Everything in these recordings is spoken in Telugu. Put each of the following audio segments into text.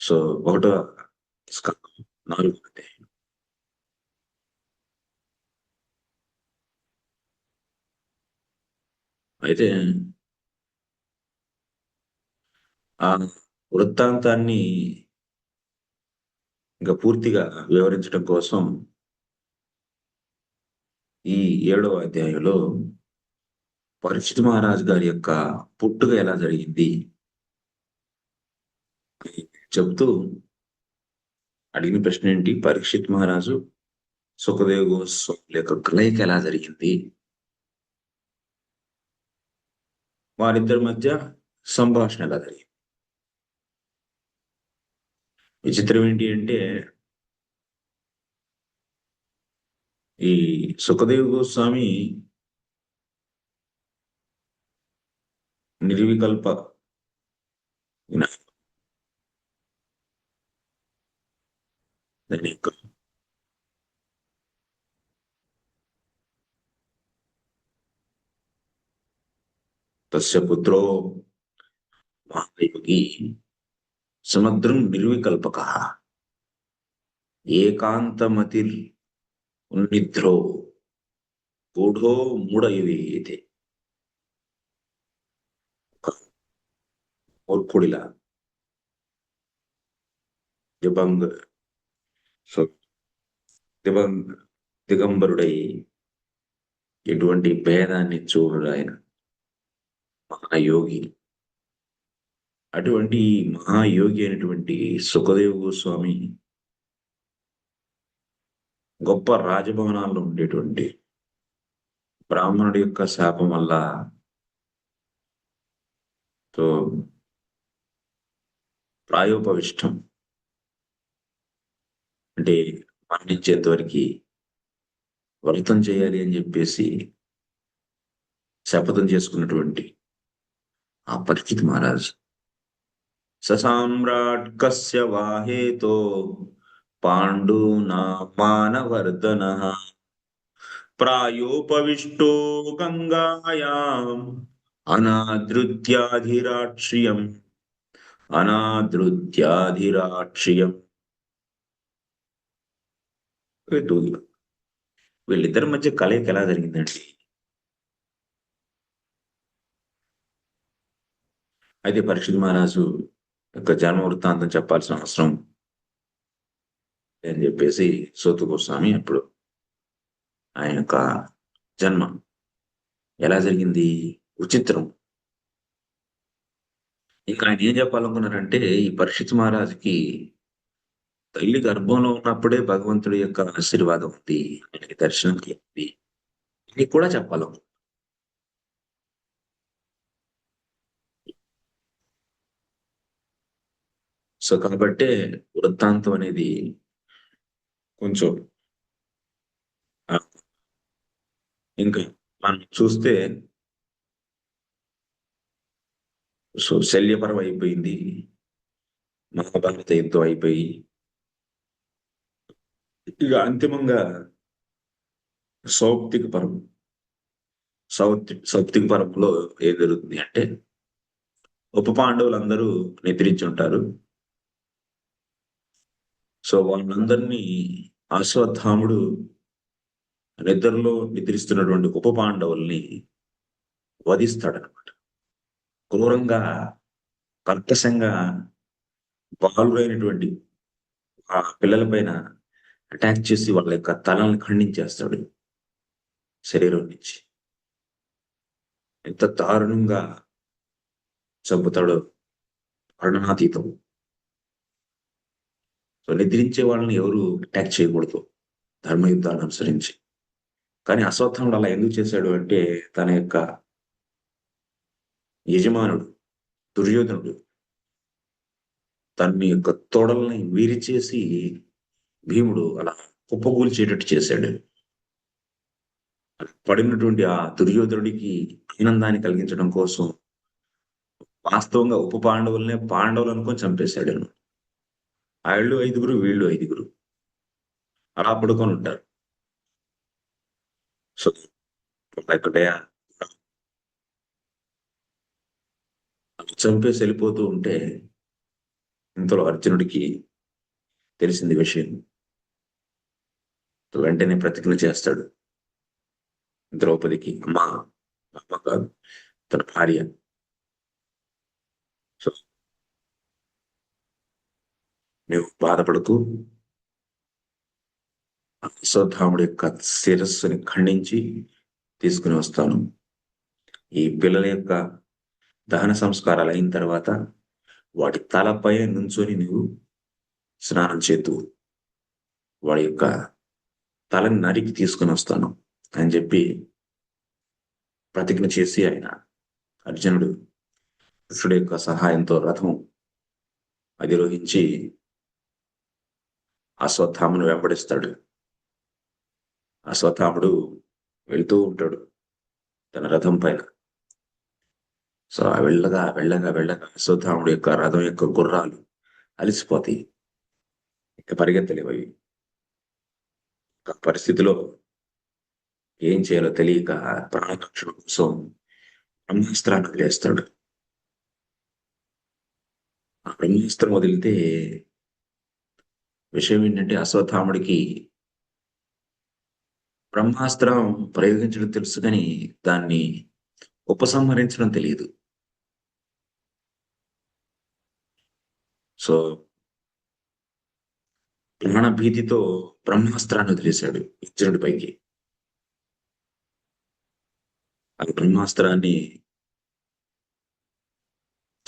సో ఒకటో స్కందం నాలుగు అధ్యాయం. అయితే ఆ వృత్తాంతాన్ని ఇంకా పూర్తిగా వివరించడం కోసం ఈ ఏడవ అధ్యాయంలో పరిచిత్ మహారాజ్ గారి యొక్క పుట్టుక ఎలా జరిగింది? చెప్తూ అడిగిన ప్రశ్న ఏంటి? పరీక్షిత్ మహారాజు సుఖదేవ్ గోస్వామి యొక్క కలయిక ఎలా జరిగింది? వారిద్దరి మధ్య సంభాషణ ఎలా జరిగింది? విచిత్రం ఏంటి అంటే ఈ సుఖదేవ్ గోస్వామి నిర్వికల్ప తస్యపుత్రో మహాయోగి సముద్రం నిర్వికల్పక. ఏకాంతమతిర్ ఉన్నిద్రో గూఢో మూఢయువేతే మూర్ఖుడిలా. దిబంగ సో దిబంగ దిగంబరుడై ఎటువంటి భేదాన్ని చూడడు ఆయన మహాయోగి. అటువంటి మహాయోగి అయినటువంటి సుఖదేవ్ గోస్వామి గొప్ప రాజభవనాల్లో ఉండేటువంటి బ్రాహ్మణుడి యొక్క శాపం వల్ల సో ప్రాయోపవిష్టం. అంటే మరణించేంతవరకు వ్రతం చేయాలి అని చెప్పేసి శపథం చేసుకున్నటువంటి ఆ పరిస్థితి మహారాజు ససామ్రాట్ కస్య వాహేతో పాండూనా మానవర్ధన ప్రాయోపవిష్టో గంగాయాం అనాదృత్యాధిరాక్ష్యం అనాదృత్యాధిరాక్ష్యం వీళ్ళు వీళ్ళిద్దరి మధ్య కలయిక ఎలా జరిగిందండి అయితే పరీక్షిత్ మహారాజు యొక్క జన్మ వృత్తాంతం చెప్పాల్సిన అవసరం అని చెప్పేసి సోతు గోస్వామి అప్పుడు ఆయన యొక్క జన్మ ఎలా జరిగింది? విచిత్రం. ఇంకా ఆయన ఏం చెప్పాలనుకున్నారంటే ఈ పరీక్షిత్ మహారాజుకి తల్లి గర్భంలో ఉన్నప్పుడే భగవంతుడి యొక్క ఆశీర్వాదం ఉంది ఆయనకి దర్శనం ఉంది ఇది కూడా చెప్పాలను సో కాబట్టే వృత్తాంతం అనేది కొంచెం ఇంకా మనం చూస్తే సో శల్యపరం అయిపోయింది మహాభారత యుద్ధం అయిపోయి ఇక అంతిమంగా సౌప్తిక పరం సౌత్ సౌప్తిక పరంలో ఏం జరుగుతుంది అంటే ఉప పాండవులందరూ నిద్రించి ఉంటారు. సో వాళ్ళందరినీ అశ్వత్థాముడు నిద్రలో నిద్రిస్తున్నటువంటి ఉప పాండవుల్ని వధిస్తాడనమాట. క్రూరంగా కర్కశంగా బాలురైనటువంటి ఆ పిల్లల పైన అటాక్ చేసి వాళ్ళ యొక్క తలని ఖండించేస్తాడు శరీరం నుంచి. ఎంత దారుణంగా చంపుతాడో వర్ణనాతీతం సో నిద్రించే వాళ్ళని ఎవరు అటాక్ చేయకూడదు. ధర్మయుద్ధాన్ని అనుసరించి. కానీ అశ్వత్థముడు అలా ఎందుకు చేశాడు అంటే తన యొక్క యజమానుడు దుర్యోధనుడు తన యొక్క తోడల్ని విరిచేసి భీముడు అలా కుప్పకూల్చేటట్టు చేశాడు. పడినటువంటి ఆ దుర్యోధనుడికి ఆనందాన్ని కలిగించడం కోసం వాస్తవంగా ఉప పాండవులనే పాండవులు అనుకొని చంపేశాడు వాళ్ళు ఐదుగురు వీళ్ళు ఐదుగురు. అలా పడుకొని ఉంటారు. సో ఒకటే చంపేసి వెళ్ళిపోతూ ఉంటే ఇంతలో అర్జునుడికి తెలిసింది విషయం. వెంటనే ప్రతిజ్ఞ చేస్తాడు. ద్రౌపదికి అమ్మ అమ్మ కాదు తన భార్య. సో నువ్వు బాధపడుతూ అశ్వత్థాముడి యొక్క శిరస్సుని ఖండించి తీసుకుని వస్తాను. ఈ పిల్లల యొక్క దహన సంస్కారాలు అయిన తర్వాత వాటి తలపై నుంచొని నువ్వు స్నానం చేతు వాడి యొక్క తలని నరికి తీసుకుని వస్తాను అని చెప్పి ప్రతిజ్ఞ చేసి ఆయన అర్జునుడు కృష్ణుడి యొక్క సహాయంతో రథం అధిరోహించి అశ్వత్థామును వెంబడిస్తాడు. అశ్వత్థాముడు వెళ్తూ ఉంటాడు తన రథం పైన. సో ఆ వెళ్ళగా వెళ్ళగా వెళ్ళగా అశ్వత్థాముడు యొక్క రథం యొక్క గుర్రాలు అలిసిపోతాయి. ఇక పరిగెత్తలేవు అవి ఒక పరిస్థితిలో ఏం చేయాలో తెలియక ప్రాణరక్షణ కోసం బ్రహ్మాస్త్రాన్ని వదిలేస్తాడు. ఆ బ్రహ్మాస్త్రం వదిలితే విషయం ఏంటంటే అశ్వత్థాముడికి బ్రహ్మాస్త్రం ప్రయోగించడం తెలుసు కానీ దాన్ని ఉపసంహరించడం తెలియదు. సో ప్రాణభీతితో బ్రహ్మాస్త్రాన్ని వదిలేశాడు అర్జునుడి పైకి. ఆ బ్రహ్మాస్త్రాన్ని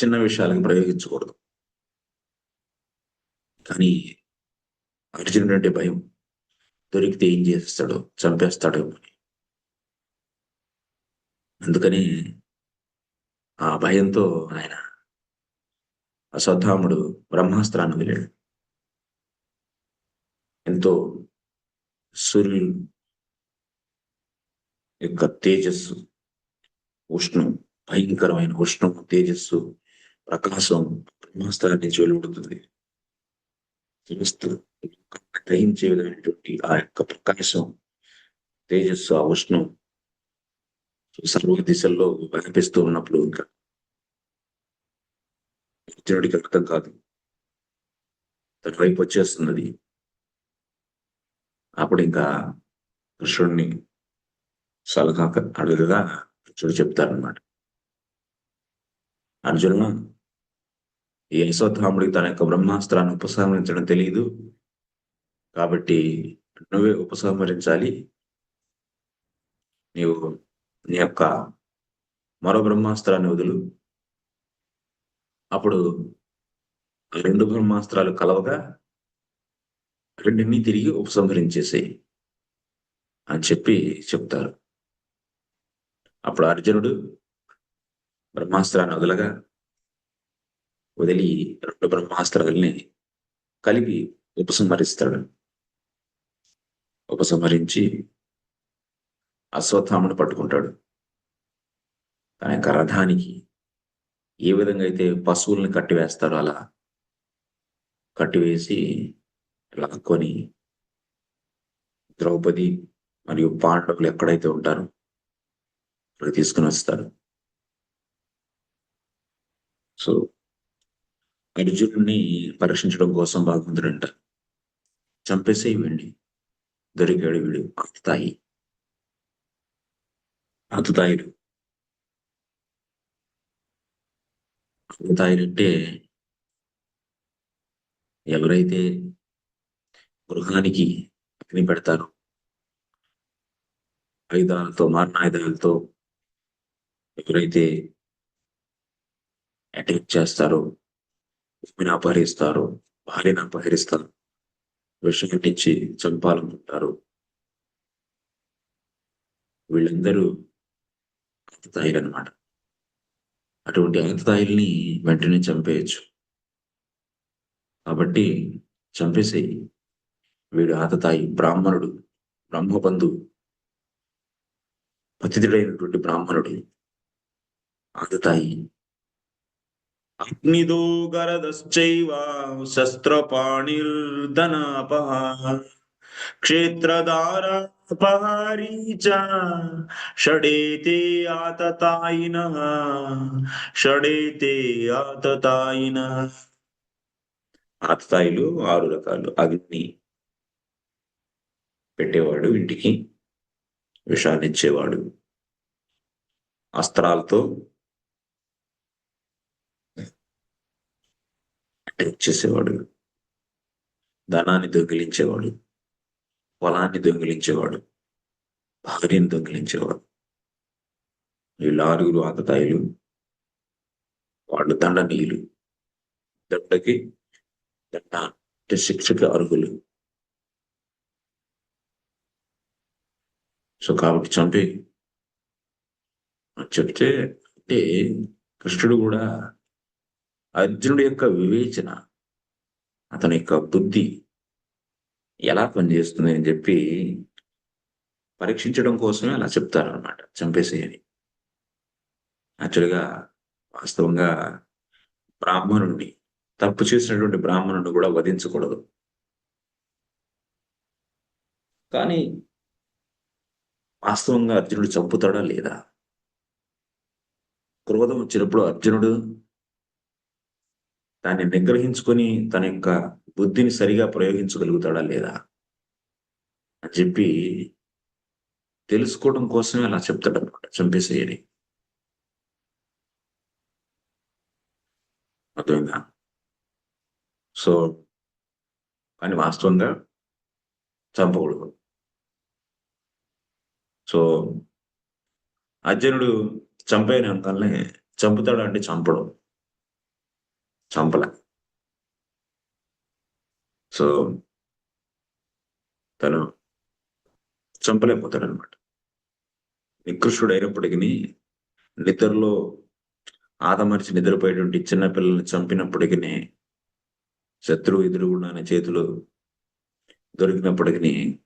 చిన్న విషయాలకు ప్రయోగించకూడదు. కానీ అర్జునుడు అంటే భయం. దొరికితే ఏం చేస్తాడో చంపేస్తాడో. అందుకని ఆ భయంతో ఆయన అశ్వత్థాముడు బ్రహ్మాస్త్రాన్ని వెళ్ళాడు. ఎంతో సూర్యుడు యొక్క తేజస్సు ఉష్ణం భయంకరమైన ఉష్ణం తేజస్సు ప్రకాశం బ్రహ్మాస్త్రాన్ని నుంచి వెలువడుతుంది. తెలుస్తుంది గ్రహించే విధమైనటువంటి ఆ యొక్క ప్రకాశం తేజస్సు ఆ ఉష్ణం సర్వ దిశల్లో కనిపిస్తూ ఉన్నప్పుడు ఇంకా అర్జునుడికి అర్థం కాదు. తన వైపు వచ్చేస్తున్నది. అప్పుడు ఇంకా కృష్ణుడిని సలహా అడుగుగా కృష్ణుడు చెప్తారనమాట అర్జున ఈ యశోత్థాముడికి తన యొక్క బ్రహ్మాస్త్రాన్ని ఉపసంహరించడం తెలియదు కాబట్టి నువ్వే ఉపసంహరించాలి. నీవు నీ యొక్క మరో బ్రహ్మాస్త్రాన్ని వదులు. అప్పుడు రెండు బ్రహ్మాస్త్రాలు కలవగా రెండిని తిరిగి ఉపసంహరించేసాయి అని చెప్పి చెప్తారు. అప్పుడు అర్జునుడు బ్రహ్మాస్త్రాన్ని వదలగా వదిలి రెండు బ్రహ్మాస్త్రాలని కలిపి ఉపసంహరిస్తాడు. ఉపసంహరించి అశ్వత్థామును పట్టుకుంటాడు. తన యొక్క రథానికి ఏ విధంగా అయితే పశువుల్ని కట్టివేస్తారో అలా కట్టివేసి లాక్కొని ద్రౌపది మరియు పాండవులు ఎక్కడైతే ఉంటారో అక్కడ తీసుకుని వస్తారు. సో అర్జునుడిని పరీక్షించడం కోసం భగవంతుడంట. చంపేసే ఇవ్వండి దొరికాడు వీడు. అతుతాయి. అతుతాయిలు. అతుతాయిలు అంటే ఎవరైతే గృహానికి అగ్ని పెడతారో ఆయుధాలతో మారణాయుధాలతో ఎవరైతే అటాక్ చేస్తారో భూమిని అపహరిస్తారో భార్యను అపహరిస్తారు విషం చంపాలనుకుంటారు. వీళ్ళందరూ అంతతాయిలు అనమాట అటువంటి అంతతాయిల్ని వెంటనే చంపేయచ్చు. కాబట్టి చంపేసేయి వీడు ఆతతాయి బ్రాహ్మణుడు బ్రహ్మబంధు పతిథుడైనటువంటి బ్రాహ్మణుడు ఆతతాయి అగ్నిదో గరదశ్చైవ శస్త్రపాణిర్ధనాపహ క్షేత్రదారాపహారీ చ షడేతే ఆతతాయిన షడేతే ఆతతాయిన. ఆతతాయిలు ఆరు రకాలు. అగ్ని పెట్టేవాడు ఇంటికి విషాన్నిచ్చేవాడు అస్త్రాలతో అటాక్ చేసేవాడు ధనాన్ని దొంగిలించేవాడు పొలాన్ని దొంగిలించేవాడు భార్యను దొంగిలించేవాడు. వీళ్ళు ఆరుగురు ఆతతాయిలు వాళ్ళు దండనీయులు దండకి దండ అంటే శిక్షకి అర్హులు. సో కాబట్టి చంపి చెప్తే అంటే కృష్ణుడు కూడా అర్జునుడి యొక్క వివేచన అతని యొక్క బుద్ధి ఎలా పనిచేస్తుంది అని చెప్పి పరీక్షించడం కోసమే అలా చెప్తారనమాట చంపేసేయని. యాక్చువల్గా వాస్తవంగా బ్రాహ్మణుడిని తప్పు చేసినటువంటి బ్రాహ్మణుడు కూడా వధించకూడదు. కానీ వాస్తవంగా అర్జునుడు చంపుతాడా లేదా? క్రోధం వచ్చినప్పుడు అర్జునుడు దాన్ని నిగ్రహించుకొని తన యొక్క బుద్ధిని సరిగా ప్రయోగించగలుగుతాడా లేదా అని చెప్పి తెలుసుకోవడం కోసమే అలా చెప్తాడు అనమాట చంపేసేయని. అర్థమైందా? సో కానీ వాస్తవంగా చంపకూడదు. సో అర్జునుడు చంపేయని అంకాలనే చంపుతాడు అంటే చంపడం. చంపల. సో తను చంపలేకపోతాడు అనమాట నికృష్టుడు అయినప్పటికీ నిద్రలో ఆదమర్చి నిద్రపోయేటువంటి చిన్న పిల్లల్ని చంపినప్పటికీ శత్రువు అనే చేతులు దొరికినప్పటికీ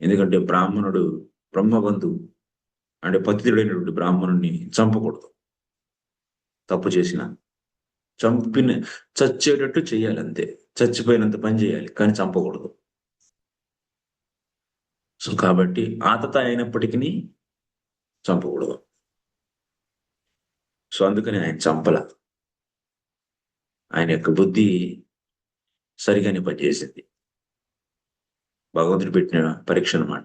ఎందుకంటే బ్రాహ్మణుడు బ్రహ్మబంధు అంటే పతితుడైనటువంటి బ్రాహ్మణుడిని చంపకూడదు. తప్పు చేసిన చంపిన చచ్చేటట్టు చేయాలి అంతే. చచ్చిపోయినంత పని చేయాలి కానీ చంపకూడదు. సో కాబట్టి ఆతత అయినప్పటికీ చంపకూడదు. సో అందుకని ఆయన చంపల. ఆయన యొక్క బుద్ధి సరిగానే పనిచేసింది భగవంతుడు పెట్టిన పరీక్ష అనమాట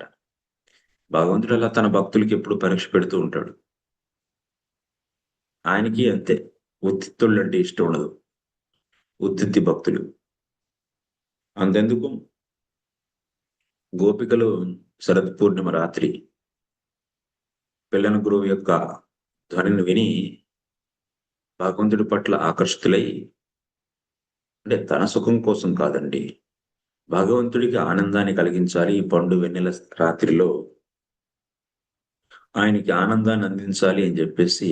భగవంతుడు అలా తన భక్తులకి ఎప్పుడు పరీక్ష పెడుతూ ఉంటాడు. ఆయనకి అంతే. ఉత్తిత్తుళ్ళు అంటే ఇష్టం ఉండదు. ఉత్తిత్తి భక్తులు. అంతెందుకు? గోపికలు శరత్ పూర్ణిమ రాత్రి పిల్లన గురువు యొక్క ధ్వనిని విని భగవంతుడి పట్ల ఆకర్షితులై అంటే తన సుఖం కోసం కాదండి భగవంతుడికి ఆనందాన్ని కలిగించాలి ఈ పండు వెన్నెల రాత్రిలో. ఆయనకి ఆనందాన్ని అందించాలి అని చెప్పేసి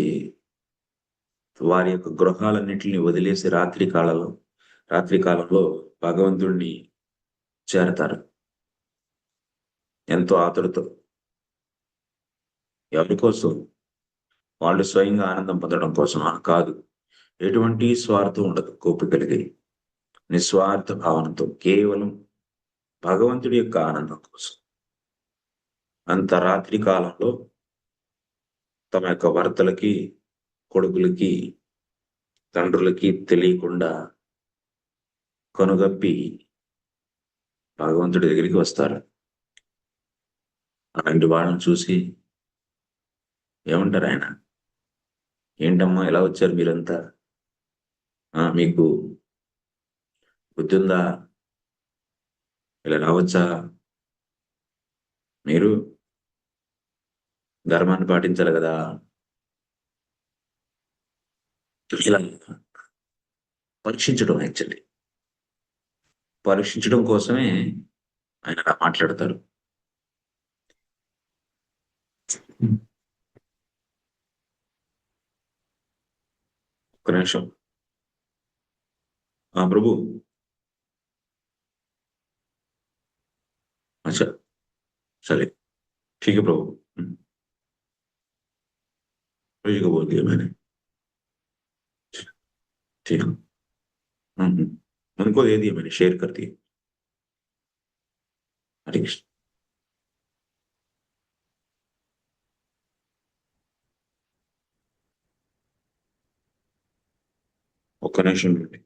వారి యొక్క గృహాలన్నింటినీ వదిలేసి రాత్రి కాలంలో రాత్రి కాలంలో భగవంతుడిని చేరతారు. ఎంతో ఆతురతో. ఎవరి కోసం? వాళ్ళు స్వయంగా ఆనందం పొందడం కోసం కాదు. ఎటువంటి స్వార్థం ఉండదు కోపికలిగి నిస్వార్థ భావనతో కేవలం భగవంతుడి యొక్క ఆనందం కోసం. అంత రాత్రి కాలంలో తమ యొక్క భర్తలకి కొడుకులకి తండ్రులకి తెలియకుండా కొనుగప్పి భగవంతుడి దగ్గరికి వస్తారు. అలాంటి వాళ్ళని చూసి ఏమంటారు ఆయన? ఏంటమ్మా ఎలా వచ్చారు మీరంతా? మీకు బుద్ధి ఉందా ఇలా రావచ్చా? మీరు ధర్మాన్ని పాటించాలి కదా? ఇలా పరీక్షించడం యాక్చువల్లీ పరీక్షించడం కోసమే ఆయన అలా మాట్లాడతారు ఒక్క నిమిషం ప్రభు अच्छा चले ठीक है प्रभु प्रभु को बोल दिया मैंने ठीक हाँ उनको दे दिए मैंने शेयर कर दिए हरे कृष्ण कनेक्शन भी